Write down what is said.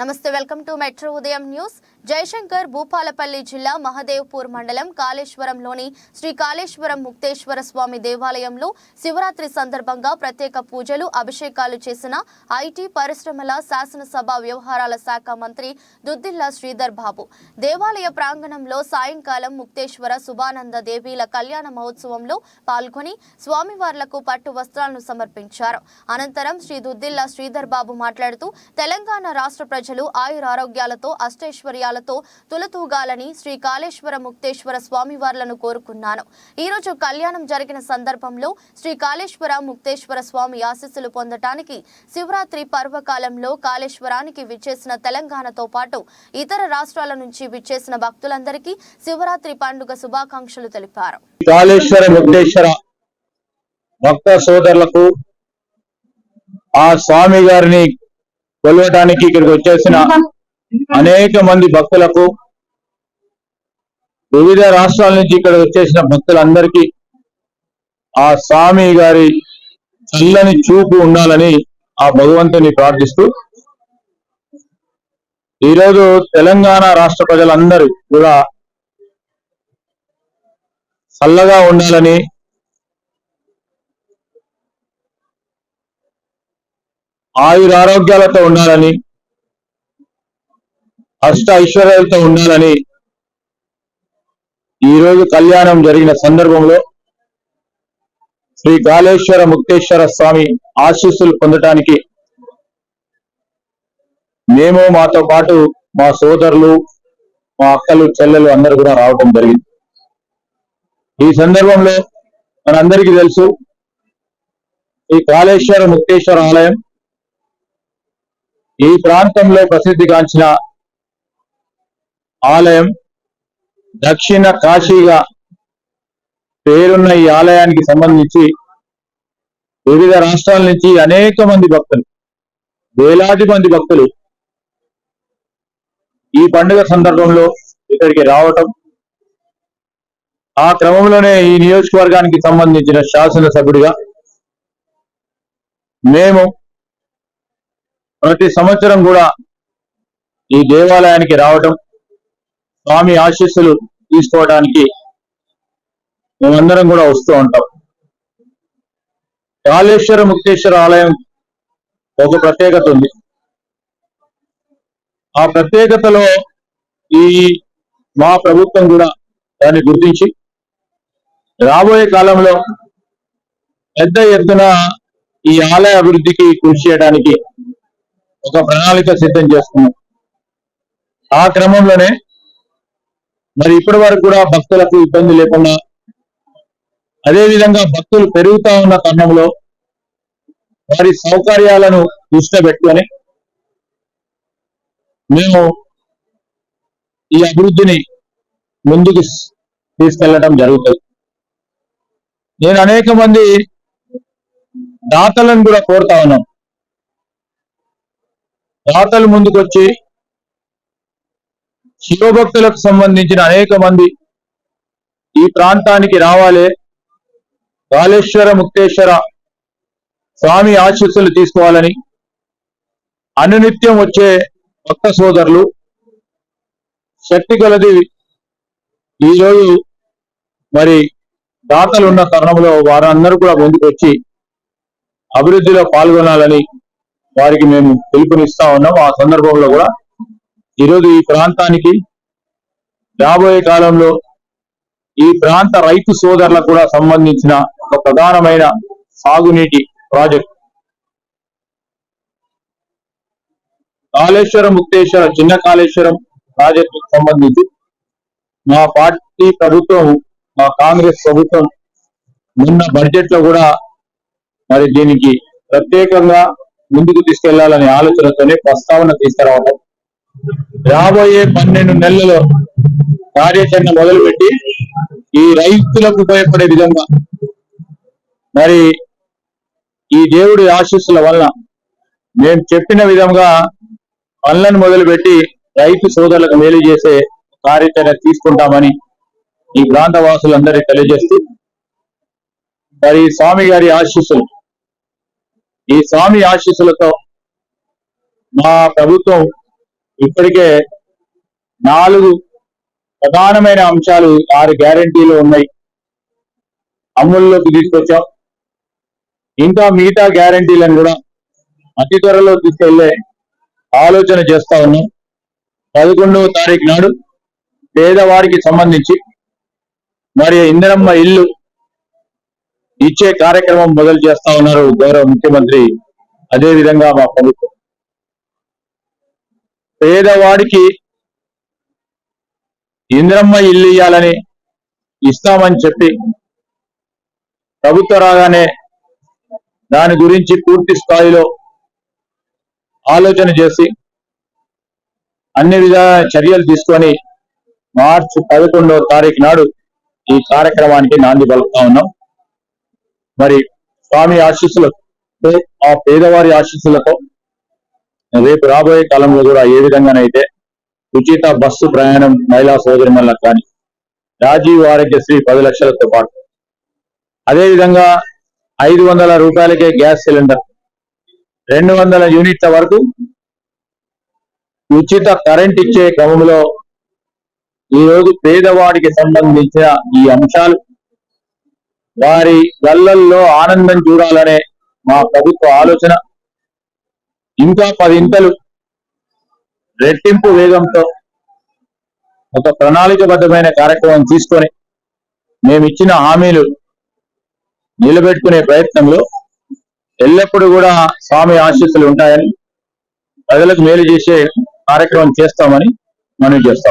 నమస్తే welcome to metro ఉదయం news. Jayashankar Bhupalpally జిల్లా మహదేవ్పూర్ మండలం కాళేశ్వరంలోని శ్రీ కాళేశ్వరం ముక్తేశ్వర స్వామి దేవాలయంలో శివరాత్రి సందర్భంగా ప్రత్యేక పూజలు అభిషేకాలు చేసిన ఐటీ పరిశ్రమల శాసనసభ వ్యవహారాల శాఖ మంత్రి దుద్దిల్ల శ్రీధర్ బాబు. దేవాలయ ప్రాంగణంలో సాయంకాలం ముక్తేశ్వర శుభానంద దేవీల కళ్యాణ మహోత్సవంలో పాల్గొని స్వామివార్లకు పట్టు వస్త్రాలను సమర్పించారు. అనంతరం శ్రీ దుద్దిల్ల శ్రీధర్ బాబు మాట్లాడుతూ తెలంగాణ రాష్ట్ర ప్రజలు ఆయురారోగ్యాలతో అష్టైశ్వర్యాలతో తులతూగాలని శ్రీ కాళేశ్వర ముక్తేశ్వర స్వామివార్లను కోరుకున్నాను. ఈ రోజు కళ్యాణం జరిగిన సందర్భంలో శ్రీ కాళేశ్వర ముక్తేశ్వర స్వామి ఆశీస్సులు పొందటానికి శివరాత్రి పర్వకాలంలో కాళేశ్వరానికి విచ్చేసిన తెలంగాణతో పాటు ఇతర రాష్ట్రాల నుంచి విచ్చేసిన భక్తులందరికీ శివరాత్రి పండుగ శుభాకాంక్షలు తెలిపారు. కాళేశ్వర ముక్తేశ్వర భక్త సోదరులకు ఆ స్వామి గారిని కొలవటానికి ఇక్కడికి వచ్చేసిన అనేక మంది భక్తులకు వివిధ రాష్ట్రాల నుంచి ఇక్కడ వచ్చేసిన భక్తులందరికీ ఆ స్వామి గారి చల్లని చూపు ఉండాలని ఆ భగవంతుని ప్రార్థిస్తూ ఈరోజు తెలంగాణ రాష్ట్ర ప్రజలందరూ కూడా చల్లగా ఉండాలని ఆయుర ఆరోగ్యాలతో ఉండాలని అష్ట ఐశ్వర్యాలతో ఉండాలని ఈ రోజు కళ్యాణం జరిగిన సందర్భంలో శ్రీ కాళేశ్వర ముక్తేశ్వర స్వామి ఆశీస్సులు పొందటానికి మేము మాతో పాటు మా సోదరులు మా అక్కలు చెల్లెలు అందరూ కూడా రావటం జరిగింది. ఈ సందర్భంలో మనందరికీ తెలుసు ఈ కాళేశ్వర ముక్తేశ్వర ఆలయం ఈ ప్రాంతంలో ప్రసిద్ధిగాంచిన ఆలయం దక్షిణ కాశీగా పేరున్న ఈ ఆలయానికి సంబంధించి వివిధ రాష్ట్రాల నుంచి అనేక మంది భక్తులు వేలాది మంది భక్తులు ఈ పండుగ సందర్భంలో ఇక్కడికి రావటం ఆ క్రమంలోనే ఈ నియోజకవర్గానికి సంబంధించిన శాసనసభ్యుడిగా మేము ప్రతి సంవత్సరం కూడా ఈ దేవాలయానికి రావటం స్వామి ఆశీస్సులు తీసుకోవడానికి మేమందరం కూడా వస్తూ ఉంటాం. కాళేశ్వర ముక్తేశ్వర ఆలయం ఒక ప్రత్యేకత ఉంది. ఆ ప్రత్యేకతలో ఈ మా ప్రభుత్వం కూడా దాన్ని గుర్తించి రాబోయే కాలంలో పెద్ద ఎత్తున ఈ ఆలయ అభివృద్ధికి కృషి చేయడానికి ఒక ప్రణాళిక సిద్ధం చేసుకున్నాం. ఆ క్రమంలోనే మరి ఇప్పటి వరకు కూడా భక్తులకు ఇబ్బంది లేకుండా అదే విధంగా భక్తులు పెరుగుతా ఉన్న తరుణంలో వారి సౌకర్యాలను దృష్టిలో పెట్టుకొని మేము ఈ అభివృద్ధిని ముందుకు తీసుకెళ్ళడం జరుగుతుంది. నేను అనేక మంది దాతలను కూడా కోరుతా ఉన్నాను. దాతలు ముందుకొచ్చి శివభక్తులకు సంబంధించిన అనేక మంది ఈ ప్రాంతానికి రావాలి. కాళేశ్వర ముక్తేశ్వర స్వామి ఆశీస్సులు తీసుకోవాలని అనునిత్యం వచ్చే భక్త సోదరులు శక్తి కొలది ఈరోజు మరి దాతలు ఉన్న తరుణంలో వారందరూ కూడా ముందుకు వచ్చి అభివృద్ధిలో పాల్గొనాలని వారికి మేము పిలుపునిస్తా ఉన్నాం. ఆ సందర్భంలో కూడా ఈరోజు ఈ ప్రాంతానికి రాబోయే కాలంలో ఈ ప్రాంత రైతు సోదరులకు కూడా సంబంధించిన ఒక ప్రధానమైన సాగునీటి ప్రాజెక్ట్. కాళేశ్వరం ముక్తేశ్వర చిన్న కాళేశ్వరం ప్రాజెక్టుకు సంబంధించి మా పార్టీ ప్రభుత్వం మా కాంగ్రెస్ ప్రభుత్వం నిన్న బడ్జెట్లో కూడా మరి దీనికి ప్రత్యేకంగా ముందుకు తీసుకెళ్ళాలనే ఆలోచనతోనే ప్రస్తావన తీసుకురావడం రాబోయే పన్నెండు నెలలలో కార్యాచరణ మొదలుపెట్టి ఈ రైతులకు ఉపయోగపడే విధంగా మరి ఈ దేవుడి ఆశీస్సుల వలన మేము చెప్పిన విధంగా పనులను మొదలుపెట్టి రైతు సోదరులకు మేలు చేసే కార్యాచరణ తీసుకుంటామని ఈ ప్రాంత వాసులందరికీ తెలియజేస్తూ మరి స్వామి గారి ఆశీస్సులు ఈ స్వామి ఆశీస్సులతో మా ప్రభుత్వం ఇప్పటికే నాలుగు ప్రధానమైన అంశాలు ఆరు గ్యారంటీలు ఉన్నాయి. అమల్లోకి తీసుకొచ్చాం. ఇంకా మిగతా గ్యారంటీలను కూడా అతి త్వరలో తీసుకెళ్ళే ఆలోచన చేస్తా ఉన్నాం. పదకొండవ తారీఖు నాడు పేదవారికి సంబంధించి మరి ఇందిరమ్మ ఇల్లు ఇచ్చే కార్యక్రమం మొదలు చేస్తా ఉన్నారు గౌరవ ముఖ్యమంత్రి. అదే విధంగా మా ప్రభుత్వం. పేదవాడికి ఇంద్రమ్మ ఇల్లు ఇయ్యాలని ఇస్తామని చెప్పి ప్రభుత్వం రాగానే దాని గురించి పూర్తి స్థాయిలో ఆలోచన చేసి అన్ని విధాల చర్యలు తీసుకొని మార్చి పదకొండవ తారీఖు నాడు ఈ కార్యక్రమానికి నాంది పలుకుతా ఉన్నాం. మరి స్వామి ఆశీస్సులతో ఆ పేదవారి ఆశీస్సులతో రేపు రాబోయే కాలంలో కూడా ఏ విధంగానైతే ఉచిత బస్సు ప్రయాణం మహిళా సోదరిమణులకు కానీ రాజీవ్ ఆరోగ్యశ్రీ పది లక్షలతో పాటు. అదేవిధంగా ఐదు వందల రూపాయలకే గ్యాస్ సిలిండర్ రెండు వందల యూనిట్ల వరకు ఉచిత కరెంట్ ఇచ్చే క్రమంలో ఈ రోజు పేదవాడికి సంబంధించిన ఈ అంశాలు వారి గల్లల్లో ఆనందం చూడాలనే మా ప్రభుత్వ ఆలోచన. ఇంకా పదింతలు రెట్టింపు వేగంతో ఒక ప్రణాళికబద్ధమైన కార్యక్రమం తీసుకొని మేము ఇచ్చిన హామీలు నిలబెట్టుకునే ప్రయత్నంలో ఎల్లప్పుడూ కూడా స్వామి ఆశీస్సులు ఉంటాయని ప్రజలకు మేలు చేసే కార్యక్రమం చేస్తామని మనవి చేస్తాం.